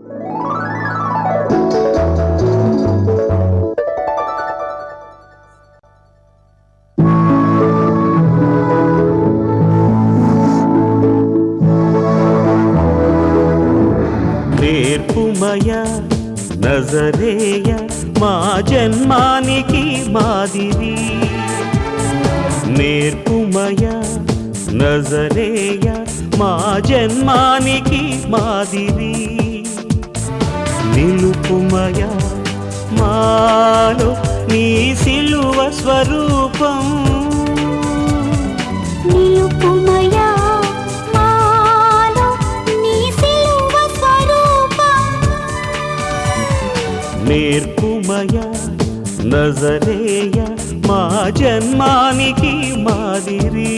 నేర్పుమయ నజరేయ మా జన్మానికి మాదిరి.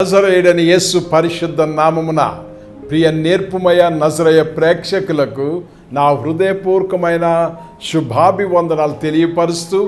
నజరేయుడని యేసు పరిశుద్ధ నామమున ప్రియ నేర్పుమయ నజరయ ప్రేక్షకులకు నా హృదయపూర్వకమైన శుభాభివందనాలు తెలియపరుస్తూ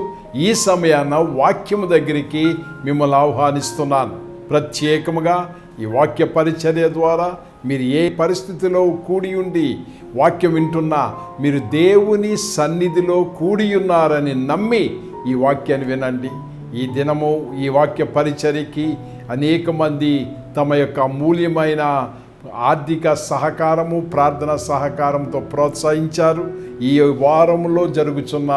ఈ సమయాన వాక్యము దగ్గరికి మిమ్మల్ని ఆహ్వానిస్తున్నాను. ప్రత్యేకముగా ఈ వాక్య పరిచర్య ద్వారా మీరు ఏ పరిస్థితిలో కూడి ఉండి వాక్యం వింటున్నా మీరు దేవుని సన్నిధిలో కూడి ఉన్నారని నమ్మి ఈ వాక్యాన్ని వినండి. ఈ దినము ఈ వాక్య పరిచర్యకి అనేక మంది తమ యొక్క అమూల్యమైన ఆర్థిక సహకారము ప్రార్థన సహకారంతో ప్రోత్సహించారు. ఈ వారంలో జరుగుతున్న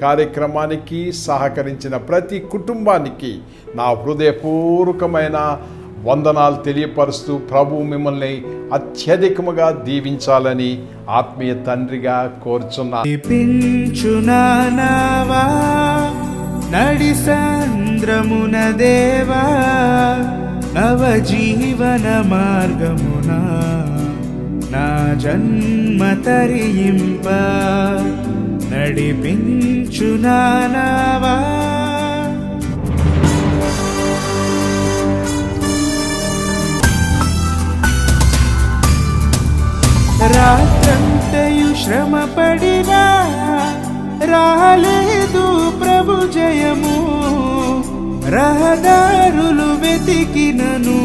కార్యక్రమానికి సహకరించిన ప్రతి కుటుంబానికి నా హృదయపూర్వకమైన వందనాలు తెలియపరుస్తూ ప్రభు మిమ్మల్ని అత్యధికముగా దీవించాలని ఆత్మీయ తండ్రిగా కోరుచున్నా. నడి సంద్రమున దేవా? నవజీవన మార్గమున? నా జన్మ తరింప నడిపించునావా రాత్రంతయు శ్రమ పడినా రాలేదు ప్రభు జయము. రహదారులు వెతికినను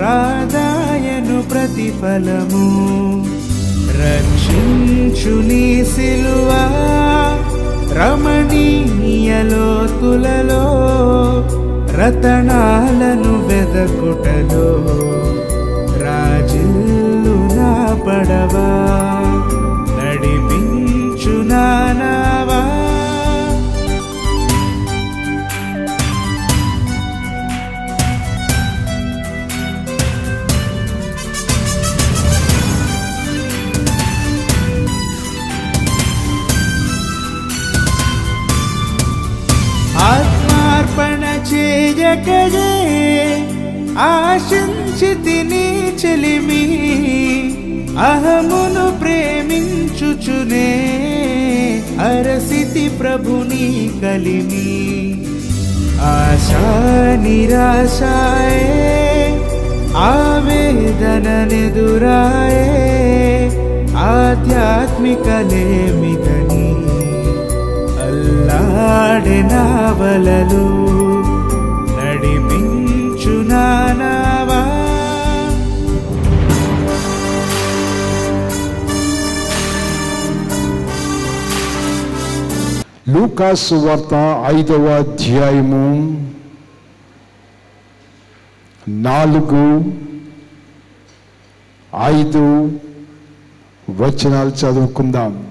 రాదాయను ప్రతిఫలము. రక్షించు నీ సిలువా రమణీయలోతులలో రతనాలను వెదకుటలో. పడవా? నడిపించు నానావా? ఆత్మార్పణ చేయకడే ఆశించి తిని చెలిమి. అహమును ప్రేమించుచునే అరసితి ప్రభుని కలిమి. ఆశా నిరాశాయే ఆవేదననెదురాయే ఆధ్యాత్మికలేమిదని అల్లాడే నావలలు లూకాసు వార్త ఐదవ అధ్యాయము. నాలుగు ఐదు వచనాలు చదువుకుందాం.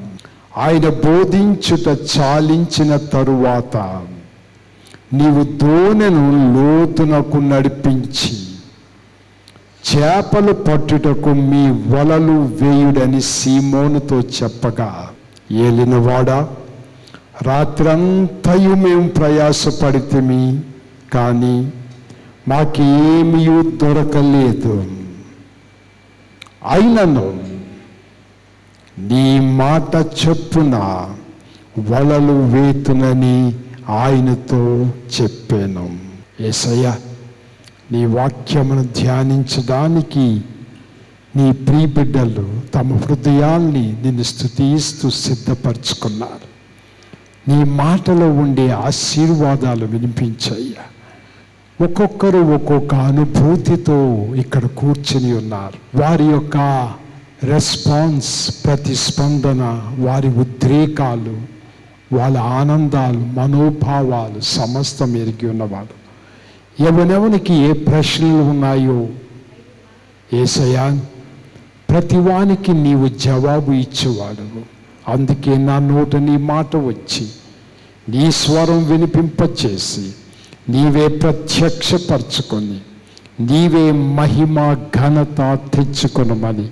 ఆయన బోధించుట చాలించిన తరువాత నీవు దోణెను లోతునకు నడిపించి చేపలు పట్టుటకు మీ వలలు వేయుడని సీమోనుతో చెప్పగా ఏలినవాడా? రాత్రంతయు మేము ప్రయాసపడితేమి కానీ మాకేమీ దొరకలేదు. అయినను నీ మాట చెప్పున వలలు వేతునని ఆయనతో చెప్పాను. ఏసయ్య నీ వాక్యమును ధ్యానించడానికి నీ ప్రియబిడ్డలు తమ హృదయాల్ని నిన్ను స్థుతిస్తూ సిద్ధపరచుకున్నారు. నీ మాటలో ఉండే ఆశీర్వాదాలు వినిపించయ్యా ఒక్కొక్కరు ఒక్కొక్క అనుభూతితో ఇక్కడ కూర్చుని ఉన్నారు. వారి యొక్క రెస్పాన్స్ ప్రతిస్పందన వారి ఉద్రేకాలు వాళ్ళ ఆనందాలు మనోభావాలు సమస్తం ఎరిగి ఉన్నవాడు. ఎవనెవనికి ఏ ప్రశ్నలు ఉన్నాయో? ఏసయా ప్రతివానికి నీవు జవాబు ఇచ్చేవాడు అందుకే నా నోట నీ మాట వచ్చి నీ స్వరం వినిపింపచేసి నీవే ప్రత్యక్షపరచుకొని నీవే మహిమ ఘనత తెచ్చుకొనమని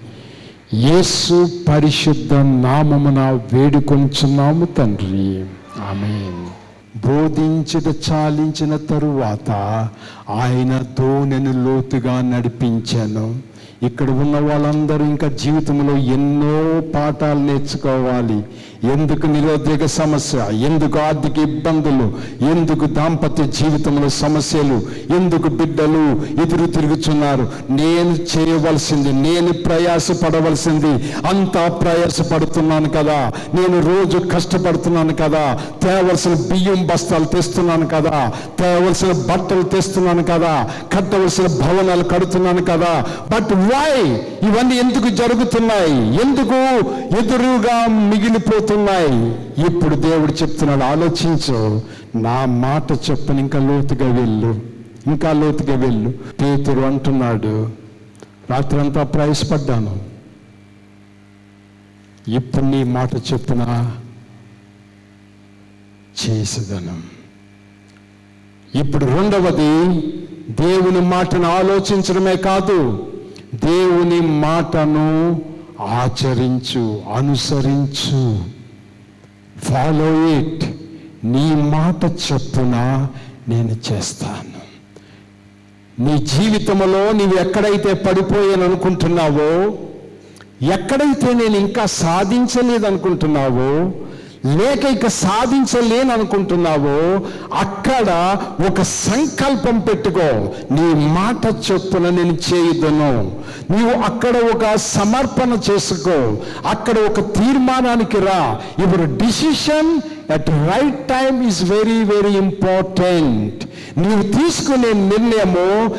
యేసు పరిశుద్ధ నామమున వేడుకొంచున్నాము తండ్రి. ఆమె బోధించట చాలించిన తరువాత ఆయన దోణెను లోతుగా నడిపించాను. ఇక్కడ ఉన్న వాళ్ళందరూ ఇంకా జీవితంలో ఎన్నో పాఠాలు నేర్చుకోవాలి. ఎందుకు నిరుద్యోగ సమస్య? ఎందుకు ఆర్థిక ఇబ్బందులు? ఎందుకు దాంపత్య జీవితంలో సమస్యలు? ఎందుకు బిడ్డలు ఎదురు తిరుగుతున్నారు? నేను చేయవలసింది నేను ప్రయాసపడవలసింది అంతా ప్రయాసపడుతున్నాను కదా. నేను రోజు కష్టపడుతున్నాను కదా. తేవలసిన బియ్యం బస్తాలు తెస్తున్నాను కదా. తేవలసిన బట్టలు తెస్తున్నాను కదా. కట్టవలసిన భవనాలు కడుతున్నాను కదా. బట్ వై ఇవన్నీ ఎందుకు జరుగుతున్నాయి? ఎందుకు ఎదురుగా మిగిలిపోతున్నాయి ఇప్పుడు దేవుడు చెప్తున్నాడు ఆలోచించు. నా మాట చెప్పని ఇంకా లోతుగా వెళ్ళు. ఇంకా లోతుగా వెళ్ళు. పేతురు అంటున్నాడు. రాత్రంతా ప్రయాసపడ్డాను. ఇప్పుడు నీ మాట చెప్పిన? చేసేదనం. ఇప్పుడు రెండవది దేవుని మాటను ఆలోచించడమే కాదు దేవుని మాటను ఆచరించు అనుసరించు. ఫాలో ఇట్ నీ మాట చెప్పున నేను చేస్తాను. నీ జీవితంలో నీవు ఎక్కడైతే పడిపోయాను అనుకుంటున్నావో ఎక్కడైతే నేను ఇంకా సాధించలేదనుకుంటున్నావో లేక ఇక సాధించలేను అనుకుంటున్నావో అక్కడ ఒక సంకల్పం పెట్టుకో. నీ మాట చొప్పున నేను చేయదును. నీవు అక్కడ ఒక సమర్పణ చేసుకో. అక్కడ ఒక తీర్మానానికి రా. ఇప్పుడు decision at right time is very very important నీవు తీసుకునే నిర్ణయము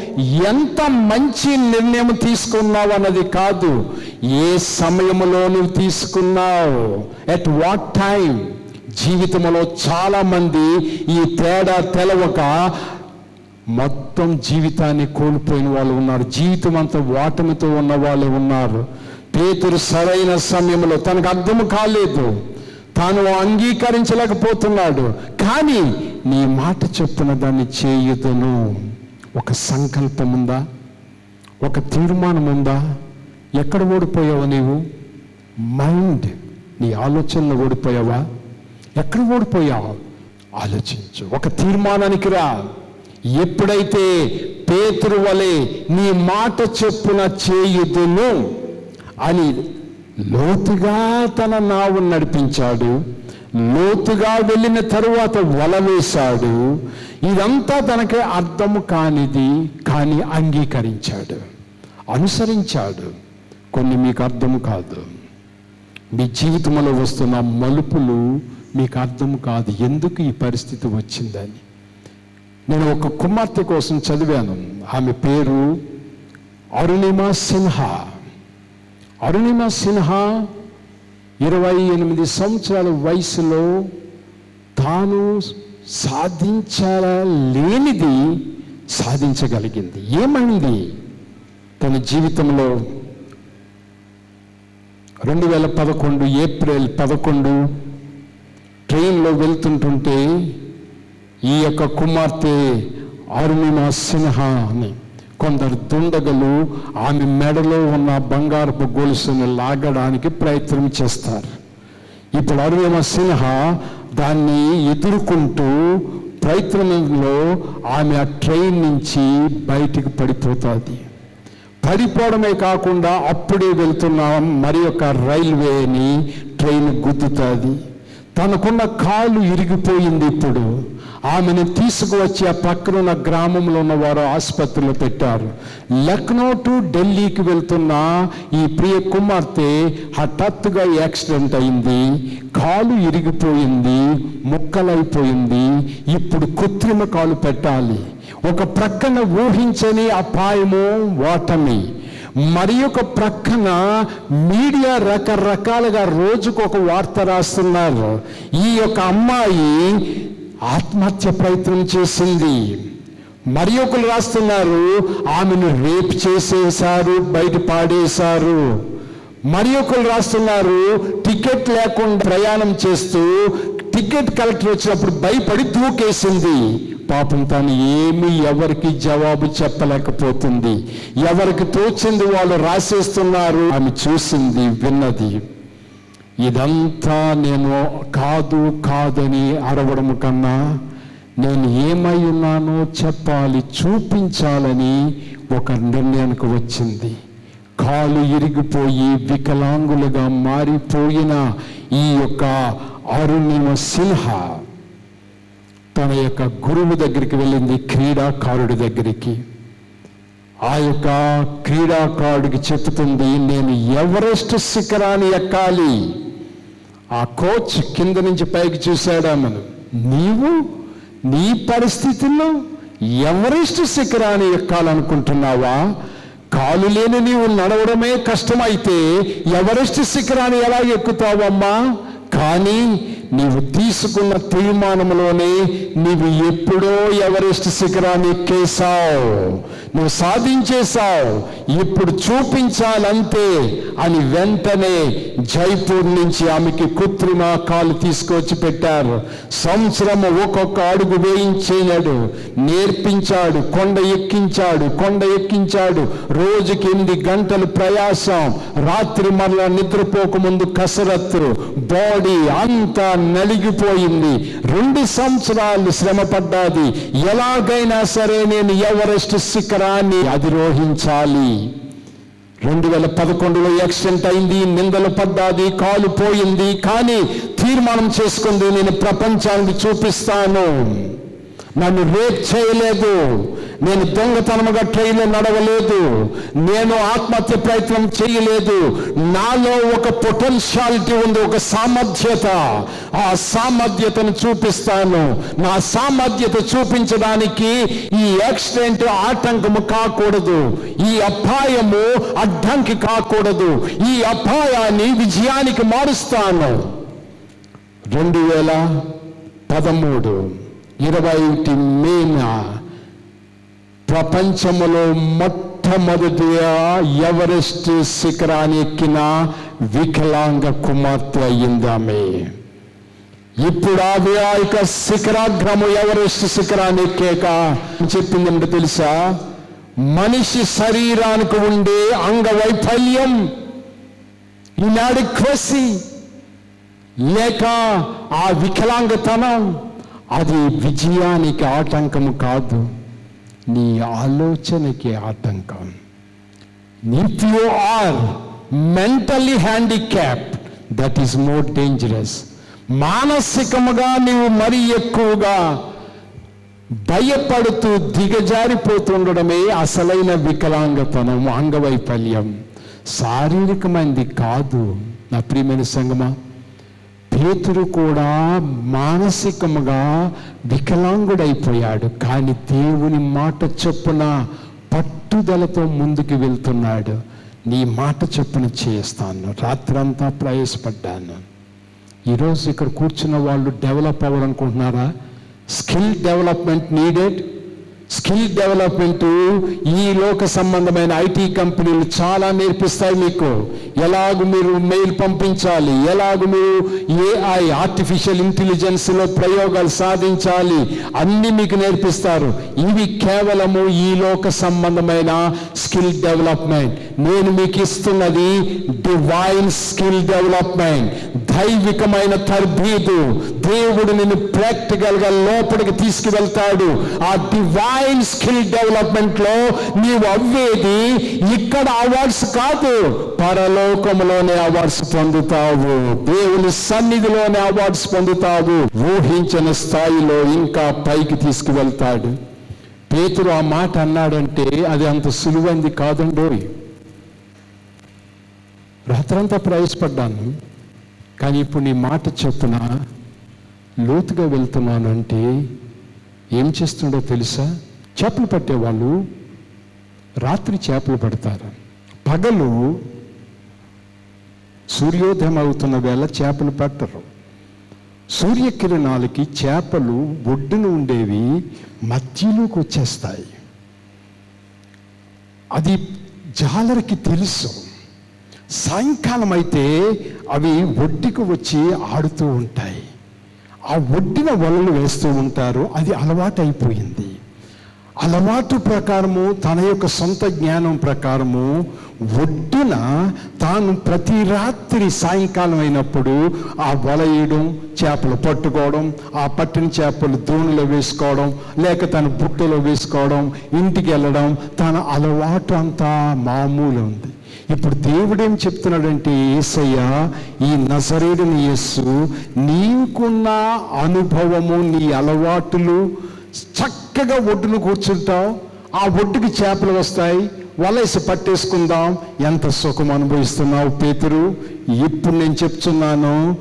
ఎంత మంచి నిర్ణయం తీసుకున్నావు అన్నది కాదు. ఏ సమయంలో నువ్వు తీసుకున్నావు? ఎట్ వాట్ టైం జీవితంలో చాలామంది ఈ తేడా తెలవక మొత్తం జీవితాన్ని కోల్పోయిన వాళ్ళు ఉన్నారు. జీవితం అంతా ఓటమితో ఉన్న వాళ్ళు ఉన్నారు. పేతురు సరైన సమయంలో తనకు అర్థం కాలేదు. తాను అంగీకరించలేకపోతున్నాడు. కానీ నీ మాట చెప్పున దాన్ని చేయుదును. ఒక సంకల్పం ఉందా ఒక తీర్మానం ఉందా ఎక్కడ ఓడిపోయావు నీవు? మైండ్ నీ ఆలోచనలో ఓడిపోయావా? ఎక్కడ ఓడిపోయావు? ఆలోచించు. ఒక తీర్మానానికి రా. ఎప్పుడైతే పేతురు వలె నీ మాట చెప్పున చేయుదును అని లోతుగా తన నావు నడిపించాడు. లోతుగా వెళ్ళిన తరువాత వల వేశాడు. ఇదంతా తనకి అర్థము కానిది కానీ అంగీకరించాడు. అనుసరించాడు. కొన్ని మీకు అర్థం కాదు. మీ జీవితంలో వస్తున్న మలుపులు మీకు అర్థం కాదు. ఎందుకు ఈ పరిస్థితి వచ్చిందని? నేను ఒక కుమార్తె కోసం చదివాను. ఆమె పేరు అరుణిమ సిన్హా అరుణిమ సిన్హా ఇరవై ఎనిమిది సంవత్సరాల వయసులో తాను సాధించలేనిది సాధించగలిగింది. ఏమైంది? తన జీవితంలో రెండు వేల పదకొండు ఏప్రిల్ పదకొండు ట్రైన్లో వెళ్తుంటుంటే ఈ యొక్క కుమార్తె అరుణిమ సిన్హా అని కొందరు దుండగలు ఆమె మెడలో ఉన్న బంగారపు గొలుసును లాగడానికి ప్రయత్నం చేస్తారు. ఇప్పుడు అరుణిమ సిన్హా దాన్ని ఎదుర్కొంటూ ప్రయత్నంలో ఆమె ఆ ట్రైన్ నుంచి బయటికి పడిపోతుంది. పడిపోవడమే కాకుండా అప్పుడే వెళ్తున్నాం మరి ఒక రైల్వేని ట్రైన్ గుద్దుతుంది. తనకున్న కాలు ఇరిగిపోయింది ఇప్పుడు. ఆమెను తీసుకువచ్చి ఆ పక్కన ఉన్న గ్రామంలో ఉన్న వారు ఆసుపత్రిలో పెట్టారు. లక్నో టు ఢిల్లీకి వెళ్తున్న ఈ ప్రియ కుమార్తె హఠాత్తుగా యాక్సిడెంట్ అయింది. కాలు ఇరిగిపోయింది ముక్కలైపోయింది. ఇప్పుడు కృత్రిమ కాలు పెట్టాలి. ఒక ప్రక్కన ఊహించని అపాయము ఓటమి మరి ఒక ప్రక్కన మీడియా రకరకాలుగా రోజుకు ఒక వార్త రాస్తున్నారు. ఈ యొక్క అమ్మాయి ఆత్మహత్య ప్రయత్నం చేసింది. మరి ఒకరు రాస్తున్నారు ఆమెను రేప్ చేసేశారు బయట పాడేశారు. మరి ఒకరు రాస్తున్నారు టికెట్ లేకుండా ప్రయాణం చేస్తూ టికెట్ కలెక్టర్ వచ్చినప్పుడు భయపడి దూకేసింది. పాపం తాను ఏమి ఎవరికి జవాబు చెప్పలేకపోతుంది. ఎవరికి తోచింది వాళ్ళు రాసేస్తున్నారు ఆమె చూసింది విన్నది. ఇదంతా నేను కాదు కాదని అరవడం కన్నా నేను ఏమై ఉన్నానో చెప్పాలి చూపించాలని ఒక నిర్ణయానికి వచ్చింది. కాలు ఇరిగిపోయి వికలాంగులుగా మారిపోయిన ఈ యొక్క అరుణిమ సిన్హా తన యొక్క గురువు దగ్గరికి వెళ్ళింది క్రీడాకారుడి దగ్గరికి. ఆ యొక్క క్రీడాకారుడికి చెప్తుంది నేను ఎవరెస్ట్ శిఖరాన్ని ఎక్కాలి? ఆ కోచ్ కింద నుంచి పైకి చూశాడు ఆమెను. నీవు నీ పరిస్థితుల్లో ఎవరెస్ట్ శిఖరాన్ని ఎక్కాలనుకుంటున్నావా? కాలు లేని నీవు నడవడమే కష్టమైతే ఎవరెస్ట్ శిఖరాన్ని ఎలా ఎక్కుతావమ్మా? కానీ నీవు తీసుకున్న తీర్మానంలోనే నీవు ఎప్పుడో ఎవరెస్ట్ శిఖరాన్ని ఎక్కేశావు. నువ్వు సాధించేశావు. ఇప్పుడు చూపించాలంతే అని వెంటనే జైపూర్ నుంచి ఆమెకి కృత్రిమ కాలు తీసుకొచ్చి పెట్టారు. సంవత్సరం ఒక్కొక్క అడుగు వేయించాడు నేర్పించాడు కొండ ఎక్కించాడు కొండ ఎక్కించాడు. రోజుకి ఎనిమిది గంటలు ప్రయాసం. రాత్రి మరలా నిద్రపోకముందు కసరత్తు బాడీ అంతా నలిగిపోయింది. రెండు సంవత్సరాలు శ్రమ పడ్డాది ఎలాగైనా సరే నేను ఎవరెస్ట్ శిఖరాన్ని అధిరోహించాలి. రెండు వేల పదకొండులో యాక్సిడెంట్ అయింది నిందలు పడ్డాది కాలు పోయింది. కానీ తీర్మానం చేసుకుంది నేను ప్రపంచానికి చూపిస్తాను. నన్ను రేప్ చేయలేదు. నేను దొంగతనముగా ట్రైన్లో నడవలేదు. నేను ఆత్మహత్య ప్రయత్నం చేయలేదు. నాలో ఒక పొటెన్షియాలిటీ ఉంది ఒక సామర్థ్యత. ఆ సామర్థ్యతను చూపిస్తాను. నా సామర్థ్యత చూపించడానికి ఈ యాక్సిడెంట్ ఆటంకము కాకూడదు. ఈ అపాయము అడ్డంకి కాకూడదు. ఈ అపాయాన్ని విజయానికి మారుస్తాను. రెండు వేల పదమూడు. ఇరవై ఒకటి మేన ప్రపంచములో మొట్టమొదటిగా ఎవరెస్ట్ శిఖరాన్ని ఎక్కిన వికలాంగ కుమార్తె అయ్యిందామే. ఇప్పుడు ఆ యొక్క శిఖరాగ్రము ఎవరెస్ట్ శిఖరాన్ని ఎక్కాక చెప్పిందంటే తెలుసా? మనిషి శరీరానికి ఉండే అంగవైఫల్యం ఇనాడిక్వసీ లేక ఆ వికలాంగతనం అది విజయానికి ఆటంకము కాదు నీ ఆలోచనకి ఆటంకం. If you are mentally handicap that is more dangerous మానసికముగా నీవు మరి ఎక్కువగా భయపడుతూ దిగజారిపోతుండడమే అసలైన వికలాంగతనం అంగవైఫల్యం. శారీరకమైనది కాదు నా ప్రియమైన సంగమా. పేతురు కూడా మానసికముగా వికలాంగుడైపోయాడు. కానీ దేవుని మాట చొప్పున పట్టుదలతో ముందుకు వెళ్తున్నాడు. నీ మాట చొప్పున చేస్తాను. రాత్రంతా ప్రయాసపడ్డాను. ఈరోజు ఇక్కడ కూర్చున్న వాళ్ళు develop అవ్వాలనుకుంటున్నారా? Skill development needed skill development ఈ లోక సంబంధమైన ఐటీ కంపెనీలు చాలా నేర్పిస్తాయి మీకు. ఎలాగ మీరు మెయిల్ పంపించాలి? ఎలాగ మీరు ఏఐ ఆర్టిఫిషియల్ ఇంటెలిజెన్స్లో ప్రయోగాలు సాధించాలి? అన్ని మీకు నేర్పిస్తారు. ఇవి కేవలము ఈ లోక సంబంధమైన స్కిల్ డెవలప్మెంట్. నేను మీకు ఇస్తున్నది డివైన్ స్కిల్ డెవలప్మెంట్ దైవికమైన తర్బీదు. దేవుడు నిన్ను ప్రాక్టికల్గా లోపలికి తీసుకువెళ్తాడు. ఆ డివైన్ స్కిల్ డెవలప్మెంట్లో నీవు అవ్వేది ఇక్కడ అవార్డ్స్ కాదు. పరలోకంలోనే అవార్డ్స్ పొందుతావు. దేవుని సన్నిధిలోనే అవార్డ్స్ పొందుతావు. ఊహించిన స్థాయిలో ఇంకా పైకి తీసుకువెళ్తాడు. పేతురు ఆ మాట అన్నాడంటే అది అంత సులువంది కాదండోయ్. రాత్రంతా ప్రవేశపడ్డాను. కానీ ఇప్పుడు నీ మాట చొప్పున లోతుగా వెళ్తున్నాను అంటే ఏం చేస్తుండో తెలుసా? చేపలు పట్టేవాళ్ళు రాత్రి చేపలు పడతారు. పగలు సూర్యోదయం అవుతున్న వేళ చేపలు పట్టరు. సూర్యకిరణాలకి చేపలు ఒడ్డున ఉండేవి మధ్యలోకి వచ్చేస్తాయి. అది జాలరికి తెలుసు. సాయంకాలం అయితే అవి ఒడ్డుకు వచ్చి ఆడుతూ ఉంటాయి. ఆ ఒడ్డిన వలలు వేస్తూ ఉంటారు. అది అలవాటు అయిపోయింది అలవాటు ప్రకారము తన యొక్క సొంత జ్ఞానం ప్రకారము ఒడ్డున తాను ప్రతి రాత్రి సాయంకాలం అయినప్పుడు ఆ వల వేయడం చేపలు పట్టుకోవడం ఆ పట్టిన చేపలు దోణిలో వేసుకోవడం లేక తన బుట్టలో వేసుకోవడం ఇంటికి వెళ్ళడం తన అలవాటు అంతా మామూలు ఉంది. ఇప్పుడు దేవుడేం చెప్తున్నాడంటే ఏసయ్య ఈ నజరేడుని యేసు నీకున్న అనుభవము నీ అలవాటులు చక్కగా ఒడ్డును కూర్చుంటావు. ఆ ఒడ్డుకి చేపలు వస్తాయి. వలసి పట్టేసుకుందాం. ఎంత సుఖం అనుభవిస్తున్నావు పేతురు? ఇప్పుడు నేను చెప్తున్నాను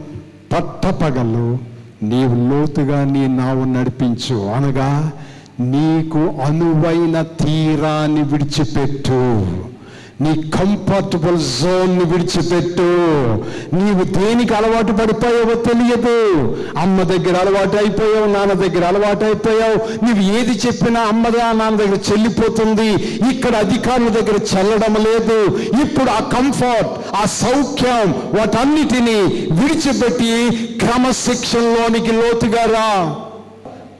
పట్టపగలు నీవు లోతుగా నీ నావు నడిపించు. అనగా నీకు అనువైన తీరాన్ని విడిచిపెట్టు. నీ కంఫర్టబుల్ జోన్ని విడిచిపెట్టు. నీవు దేనికి అలవాటు పడిపోయావో తెలియదు. అమ్మ దగ్గర అలవాటు అయిపోయావు నాన్న దగ్గర అలవాటు అయిపోయావు. నీవు ఏది చెప్పినా అమ్మదా నాన్న దగ్గర చెల్లిపోతుంది. ఇక్కడ అధికారుల దగ్గర చెల్లడం లేదు. ఇప్పుడు ఆ కంఫర్ట్ ఆ సౌఖ్యం వాటన్నిటినీ విడిచిపెట్టి క్రమశిక్షణలోనికి లోతుగా రా.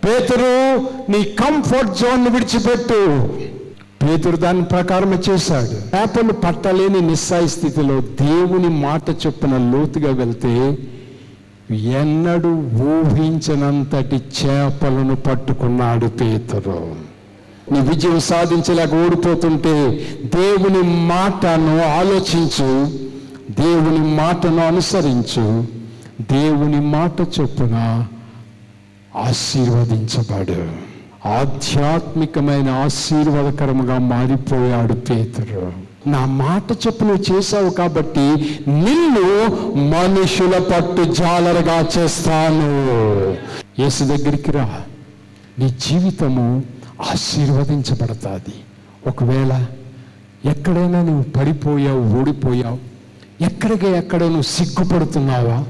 పేతురు నీ కంఫర్ట్ జోన్ విడిచిపెట్టు. పేతురు దాని ప్రకారమే చేశాడు. చేపలు పట్టలేని నిస్సాయి స్థితిలో దేవుని మాట చొప్పున లోతుగా వెళ్తే ఎన్నడూ ఊహించినంతటి చేపలను పట్టుకున్నాడు పేతురు. నీ విజయం సాధించలేక ఓడిపోతుంటే దేవుని మాటను ఆలోచించు దేవుని మాటను అనుసరించు దేవుని మాట చొప్పున ఆశీర్వదించబడు. ఆధ్యాత్మికమైన ఆశీర్వాదకరముగా మారిపోయాడు పేతురు. నా మాట చెప్పులు చేశావు కాబట్టి నిన్ను మనుషుల పట్టు జాలరగా చేస్తాను. యేసు దగ్గరికి రా. నీ జీవితము ఆశీర్వదించబడతాది. ఒకవేళ ఎక్కడైనా నువ్వు పడిపోయావు ఓడిపోయావు ఎక్కడికి ఎక్కడ నువ్వు సిగ్గుపడుతున్నావా?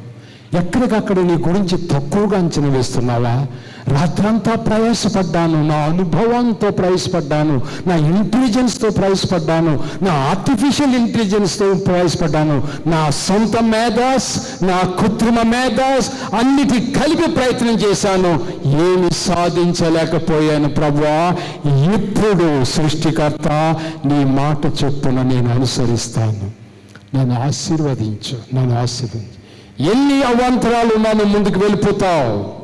ఎక్కడికక్కడ నీ గురించి తక్కువగా అంచనా వేస్తున్నావా? రాత్రంతా ప్రయాసపడ్డాను నా అనుభవంతో ప్రయాసపడ్డాను నా ఇంటెలిజెన్స్తో ప్రయాసపడ్డాను నా ఆర్టిఫిషియల్ ఇంటెలిజెన్స్తో ప్రయాసపడ్డాను నా సొంత మేధాస్ నా కృత్రిమ మేధాస్ అన్నిటి కలిపి ప్రయత్నం చేశాను. ఏమి సాధించలేకపోయాను ప్రభా ఇప్పుడు సృష్టికర్త నీ మాట చొప్పున నేను అనుసరిస్తాను. నన్ను ఆశీర్వదించు నన్ను ఆశీర్వదించు. ఎన్ని అవాంతరాలు మనం ముందుకు వెళ్ళిపోతావు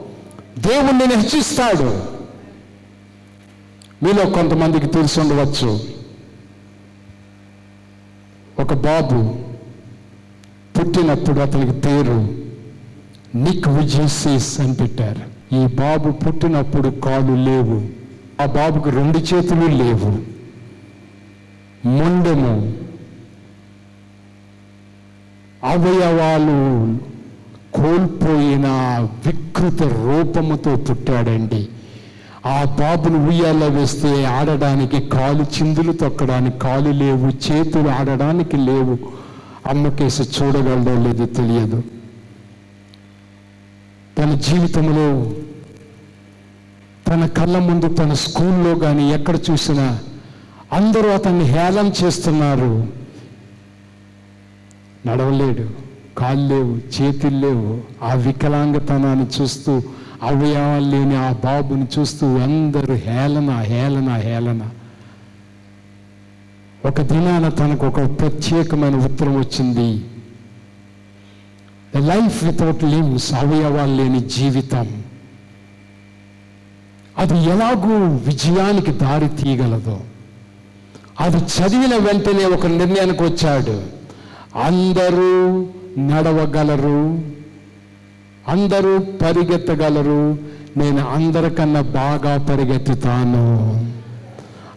దేవుడు నేను హెచ్చిస్తాడు మీలో కొంతమందికి తెలిసి ఉండవచ్చు. ఒక బాబు పుట్టినప్పుడు అతనికి పేరు నిక్ విజయసీస్ అని పెట్టారు. ఈ బాబు పుట్టినప్పుడు కాళ్ళు లేవు. ఆ బాబుకు రెండు చేతులు లేవు. మొండెము అవయవాలు కోల్పోయిన వికృత రూపముతో పుట్టాడండి. ఆ బాబును ఉయ్యాల వేస్తే ఆడడానికి కాలు చిందులు తొక్కడానికి కాలు లేవు చేతులు ఆడడానికి లేవు. అమ్మకేసి చూడగలడో లేదో తెలియదు. తన జీవితంలో తన కళ్ళ ముందు తన స్కూల్లో కానీ ఎక్కడ చూసినా అందరూ అతన్ని హేళన చేస్తున్నారు. నడవలేడు కాళ్ళు లేవు చేతులు లేవు. ఆ వికలాంగతనాన్ని చూస్తూ అవయవాలు లేని ఆ బాబుని చూస్తూ అందరూ హేళన హేళన హేళన. ఒక దినాన తనకు ఒక ప్రత్యేకమైన ఉత్తరం వచ్చింది. లైఫ్ వితౌట్ లిమ్స్ అవయవాలు లేని జీవితం. అది ఎలాగూ విజయానికి దారి తీయగలదో. అది చదివిన వెంటనే ఒక నిర్ణయానికి వచ్చాడు. అందరూ నడవగలరు. అందరూ పరిగెత్తగలరు. నేను అందరికన్నా బాగా పరిగెత్తుతాను.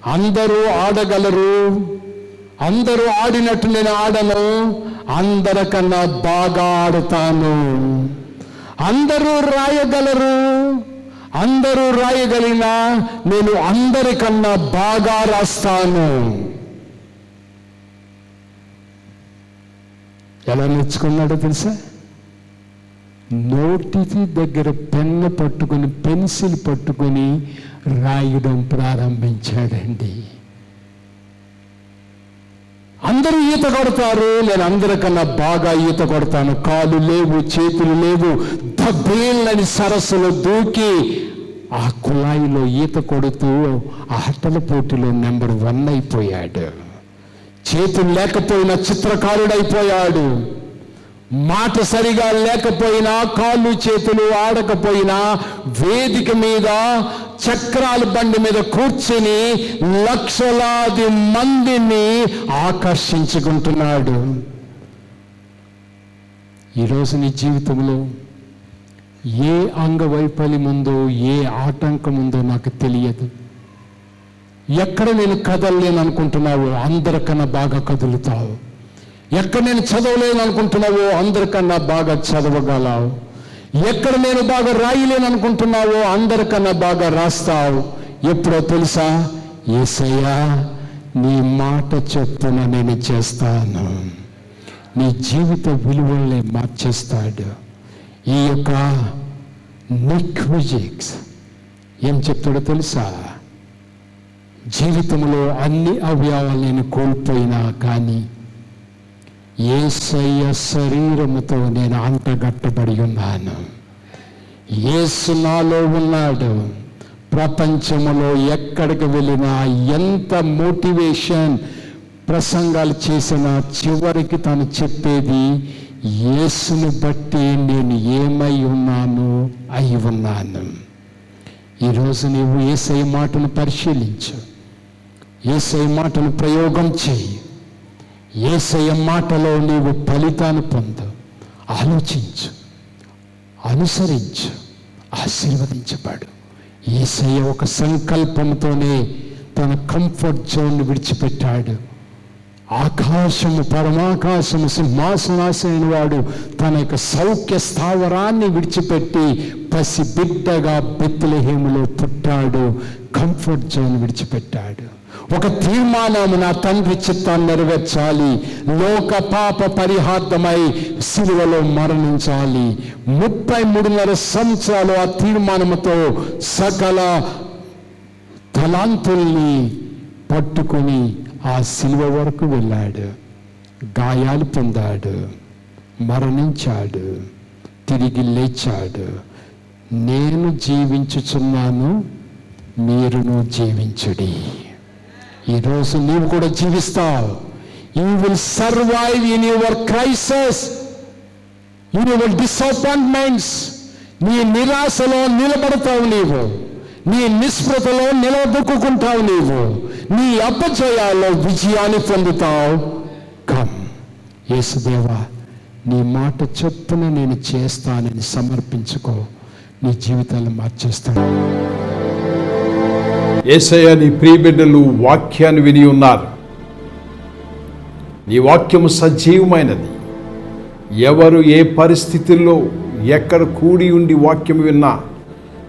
అందరూ ఆడగలరు. అందరూ ఆడినట్టు నేను ఆడను. అందరికన్నా బాగా ఆడుతాను. అందరూ రాయగలరు. అందరూ రాయగలిగినా నేను అందరికన్నా బాగా రాస్తాను. ఎలా నేర్చుకున్నాడో తెలుసా? నోటికి దగ్గర పెన్ను పట్టుకొని పెన్సిల్ పట్టుకొని రాయడం ప్రారంభించాడండి. అందరూ ఈత కొడతారు నేను అందరికన్నా బాగా ఈత కొడతాను. కాలు లేవు చేతులు లేవు దబ్బేళ్ళని సరస్సులో దూకి ఆ కుళాయిలో ఈత కొడుతూ ఆ ఆటల పోటీలో నెంబర్ వన్ అయిపోయాడు. చేతులు లేకపోయినా చిత్రకారుడైపోయాడు. మాట సరిగా లేకపోయినా కాళ్ళు చేతులు ఆడకపోయినా వేదిక మీద చక్రాల బండి మీద కూర్చుని లక్షలాది మందిని ఆకర్షించుకుంటున్నాడు. ఈరోజు నీ జీవితంలో ఏ అంగవైఫల్యం ఉందో ఏ ఆటంకం ఉందో నాకు తెలియదు. ఎక్కడ నేను కదలలేను అనుకుంటున్నావో అందరికన్నా బాగా కదులుతావు. ఎక్కడ నేను చదవలేను అనుకుంటున్నావో అందరికన్నా బాగా చదవగలవు. ఎక్కడ నేను బాగా రాయలేను అనుకుంటున్నావో అందరికన్నా బాగా రాస్తావు. ఎప్పుడో తెలుసా? ఏసయ్యా నీ మాట చెప్పున నేను చేస్తాను. నీ జీవిత విలువల్ని మార్చేస్తాడు. ఈ యొక్క నిక్ విజిక్స్ ఏం చెప్తాడో తెలుసా? జీవితంలో అన్ని అవయవాలు నేను కోల్పోయినా కానీ ఏసయ్య శరీరముతో నేను అంటగట్టబడి ఉన్నాను. ఏసు నాలో ఉన్నాడు. ప్రపంచంలో ఎక్కడికి వెళ్ళినా ఎంత మోటివేషన్ ప్రసంగాలు చేసినా చివరికి తను చెప్పేది యేసును బట్టి నేను ఏమై ఉన్నాను అయి ఉన్నాను. ఈరోజు నీవు ఏసై మాటను పరిశీలించు. ఏసై మాటను ప్రయోగం చేయి. ఏసయ మాటలో నీవు ఫలితాన్ని పొందు. ఆలోచించు. అనుసరించు. ఆశీర్వదించబడు. ఏసయ్య ఒక సంకల్పంతోనే తన కంఫర్ట్ జోన్ విడిచిపెట్టాడు. ఆకాశము పరమాకాశము సింహాసనాశైన వాడు తన యొక్క సౌఖ్య స్థావరాన్ని విడిచిపెట్టి పసి బిడ్డగా బెత్తులహేములో పుట్టాడు. కంఫర్ట్ జోన్ విడిచిపెట్టాడు. ఒక తీర్మానము నా తండ్రి చిత్తాన్ని నెరవేర్చాలి. లోక పాప పరిహార్థమై సిలువలో మరణించాలి. ముప్పై మూడున్నర సంవత్సరాలు ఆ తీర్మానముతో సకల తలాంతుల్ని పట్టుకొని ఆ సిలువ వరకు వెళ్ళాడు. గాయాలు పొందాడు. మరణించాడు. తిరిగి లేచాడు. నేను జీవించుచున్నాను మీరును జీవించుడి. ఈరోజు నీవు కూడా జీవిస్తావు. You will survive in your crises in your disappointments నీ నిరాశలో నిలబడతావు నీవు. నీ నిస్పృతలో నిలదొక్కుంటావు నీవు. నీ అపజయాల్లో విజయాన్ని పొందుతావు. కమ్ యేసుదేవా నీ మాట చొప్పున నేను చేస్తానని సమర్పించుకో. నీ జీవితాన్ని మార్చేస్తాను. ఏసయ్య నీ ప్రియబిడ్డలు వాక్యాన్ని విని ఉన్నారు. నీ వాక్యము సజీవమైనది. ఎవరు ఏ పరిస్థితుల్లో ఎక్కడ కూడి ఉండి వాక్యం విన్నా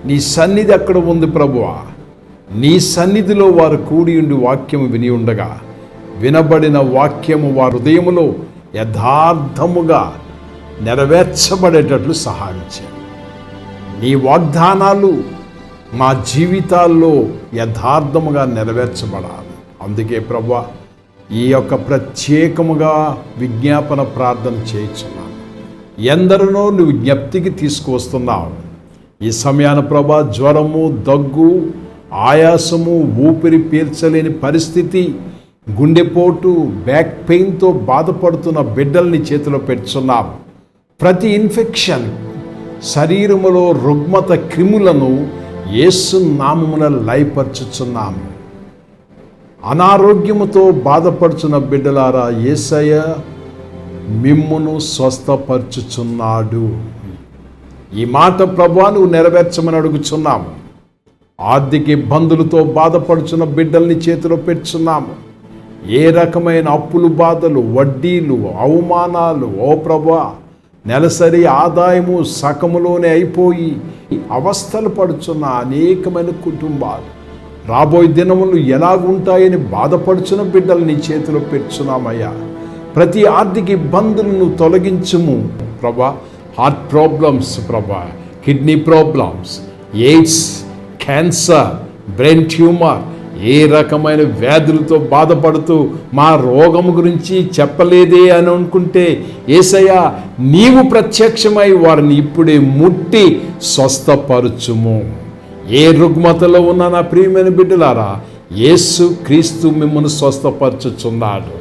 నీ సన్నిధి అక్కడ ఉంది ప్రభువా. నీ సన్నిధిలో వారు కూడి ఉండి వాక్యము విని ఉండగా వినబడిన వాక్యము వారి హృదయములో యథార్థముగా నెరవేర్చబడేటట్లు సహాయం చేయండి నీ వాగ్దానాలు మా జీవితాల్లో యథార్థముగా నెరవేర్చబడాలి. అందుకే ప్రభా ఈ యొక్క ప్రత్యేకముగా విజ్ఞాపన ప్రార్థన చేయించున్నాను. ఎందరినో నువ్వు జ్ఞప్తికి తీసుకువస్తున్నావు. ఈ సమయాన ప్రభా జ్వరము దగ్గు ఆయాసము ఊపిరి పీల్చలేని పరిస్థితి గుండెపోటు బ్యాక్ పెయిన్తో బాధపడుతున్న బిడ్డల్ని చేతిలో పెట్టుచున్నాం. ప్రతి ఇన్ఫెక్షన్ శరీరములో రుగ్మత క్రిములను యేసు నామమున లయపరచుచున్నాము. అనారోగ్యముతో బాధపడుచున్న బిడ్డలారా యేసయ్య మిమ్మును స్వస్థపరచుచున్నాడు. ఈ మాట ప్రభా నువ్వు నెరవేర్చమని అడుగుచున్నాము. ఆర్థిక ఇబ్బందులతో బాధపడుచున్న బిడ్డల్ని చేతిలో పెట్టుచున్నాము. ఏ రకమైన అప్పులు బాధలు వడ్డీలు అవమానాలు ఓ ప్రభా నెలసరి ఆదాయము సకములోనే అయిపోయి అవస్థలు పడుచున్న అనేకమైన కుటుంబాలు. రాబోయే దినములు ఎలాగుంటాయని బాధపడుచున్న బిడ్డలు నీ చేతిలో పెట్టుచున్నామయ్యా. ప్రతి ఆర్థిక ఇబ్బందులను తొలగించుము ప్రభా. హార్ట్ ప్రాబ్లమ్స్ ప్రభా. Kidney problems AIDS cancer brain tumour ఏ రకమైన వ్యాధులతో బాధపడుతూ మా రోగము గురించి చెప్పలేదే అని అనుకుంటే ఏసయ్య నీవు ప్రత్యక్షమై వారిని ఇప్పుడే ముట్టి స్వస్థపరచుము. ఏ రుగ్మతలో ఉన్న నా ప్రియమైన బిడ్డలారా యేసు క్రీస్తు మిమ్మల్ని స్వస్థపరచుచున్నాడు.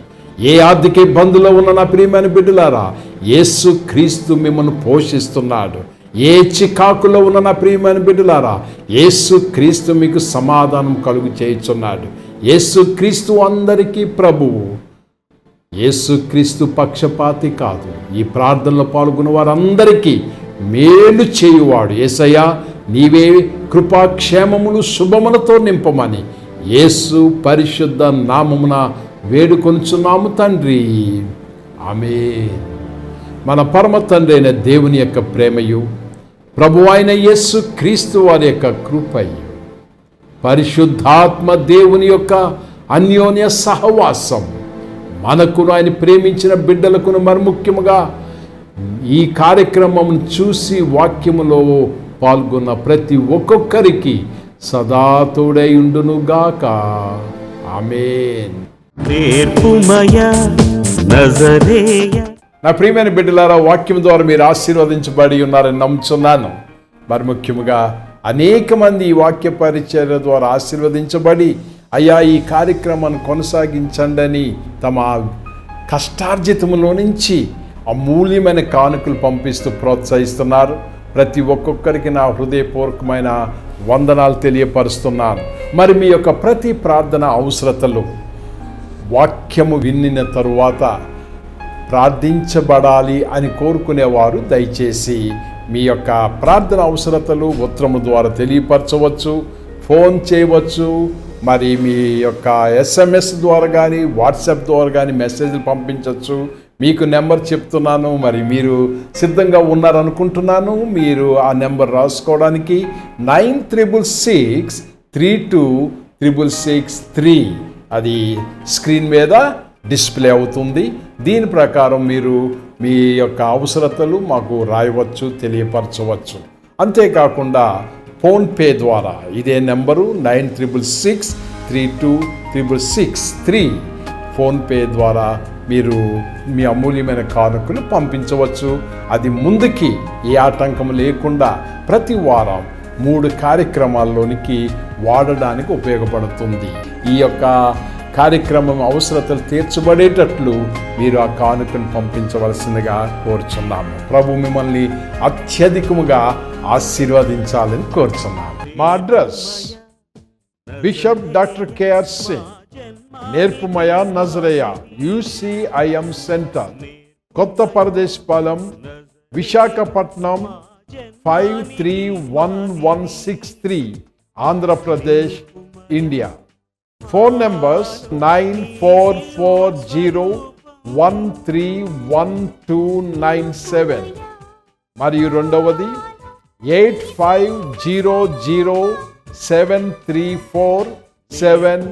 ఏ ఆర్థిక ఇబ్బందులో ఉన్న నా ప్రియమైన బిడ్డలారా యేసు క్రీస్తు మిమ్మల్ని పోషిస్తున్నాడు. ఏ చికాకులో ఉన్న నా ప్రియమైన బిడ్డలారా యేసు క్రీస్తు మీకు సమాధానం కలుగు చేయుచున్నాడు. యేసు క్రీస్తు అందరికీ ప్రభువు. యేసుక్రీస్తు పక్షపాతి కాదు. ఈ ప్రార్థనలో పాల్గొన్న వారందరికీ మేలు చేయువాడు. ఏసయ్యా నీవే కృపాక్షేమములు శుభములతో నింపమని యేసు పరిశుద్ధ నామమున వేడుకొనుచున్నాము తండ్రి. ఆమె మన పరమ తండ్రి అయిన దేవుని యొక్క ప్రేమయు ప్రభు అయిన యేసు క్రీస్తు వారి యొక్క కృపయ్యు పరిశుద్ధాత్మ దేవుని యొక్క అన్యోన్య సహవాసం. మనకును ఆయన ప్రేమించిన బిడ్డలకును మరి ముఖ్యముగా ఈ కార్యక్రమం చూసి వాక్యములో పాల్గొన్న ప్రతి ఒక్కొక్కరికి సదా తోడై ఉండునుగాక నజరేయ. నా ప్రియమైన బిడ్డలారా వాక్యం ద్వారా మీరు ఆశీర్వదించబడి ఉన్నారని నమ్ముచున్నాను. మరి ముఖ్యముగా అనేక మంది ఈ వాక్య పరిచర్య ద్వారా ఆశీర్వదించబడి అయ్యా ఈ కార్యక్రమాన్ని కొనసాగించండి అని తమ కష్టార్జితములో నుంచి అమూల్యమైన కానుకలు పంపిస్తూ ప్రోత్సహిస్తున్నారు. ప్రతి ఒక్కొక్కరికి నా హృదయపూర్వకమైన వందనాలు తెలియపరుస్తున్నాను. మరి మీ యొక్క ప్రతి ప్రార్థన అవసరతలు వాక్యము విన్నిన తరువాత ప్రార్థించబడాలి అని కోరుకునేవారు దయచేసి మీ యొక్క ప్రార్థన అవసరతలు ఉత్తరము ద్వారా తెలియపరచవచ్చు ఫోన్ చేయవచ్చు మరి మీ యొక్క ఎస్ఎంఎస్ ద్వారా కానీ వాట్సాప్ ద్వారా కానీ మెసేజ్లు పంపించవచ్చు. మీకు నెంబర్ చెప్తున్నాను మరి మీరు సిద్ధంగా ఉన్నారనుకుంటున్నాను మీరు ఆ నెంబర్ రాసుకోవడానికి nine triple six three two triple six three. అది స్క్రీన్ మీద డిస్ప్లే అవుతుంది. దీని ప్రకారం మీరు మీ యొక్క అవసరతలు మాకు రాయవచ్చు తెలియపరచవచ్చు. అంతేకాకుండా ఫోన్పే ద్వారా ఇదే number nine triple six three two triple six three PhonePe ద్వారా మీరు మీ అమూల్యమైన కానుకలు పంపించవచ్చు. అది ముందుకి ఏ ఆటంకం లేకుండా ప్రతి వారం మూడు కార్యక్రమాల్లోనికి వాడడానికి ఉపయోగపడుతుంది. ఈ యొక్క కార్యక్రమం అవసరతలు తీర్చబడేటట్లు మీరు ఆ కానుకను పంపించవలసిందిగా కోరుచున్నాము. ప్రభు మిమ్మల్ని అత్యధికముగా ఆశీర్వదించాలని కోరుచున్నాము. మా address bishop doctor KR Singh నేర్పుమయ నజరయ UCIM centre Kotha Paradesh Palem Visakhapatnam five three one one six three Andhra Pradesh India. Phone numbers nine four four zero one three one two nine seven మరియు రెండవది eight five zero zero seven three four seven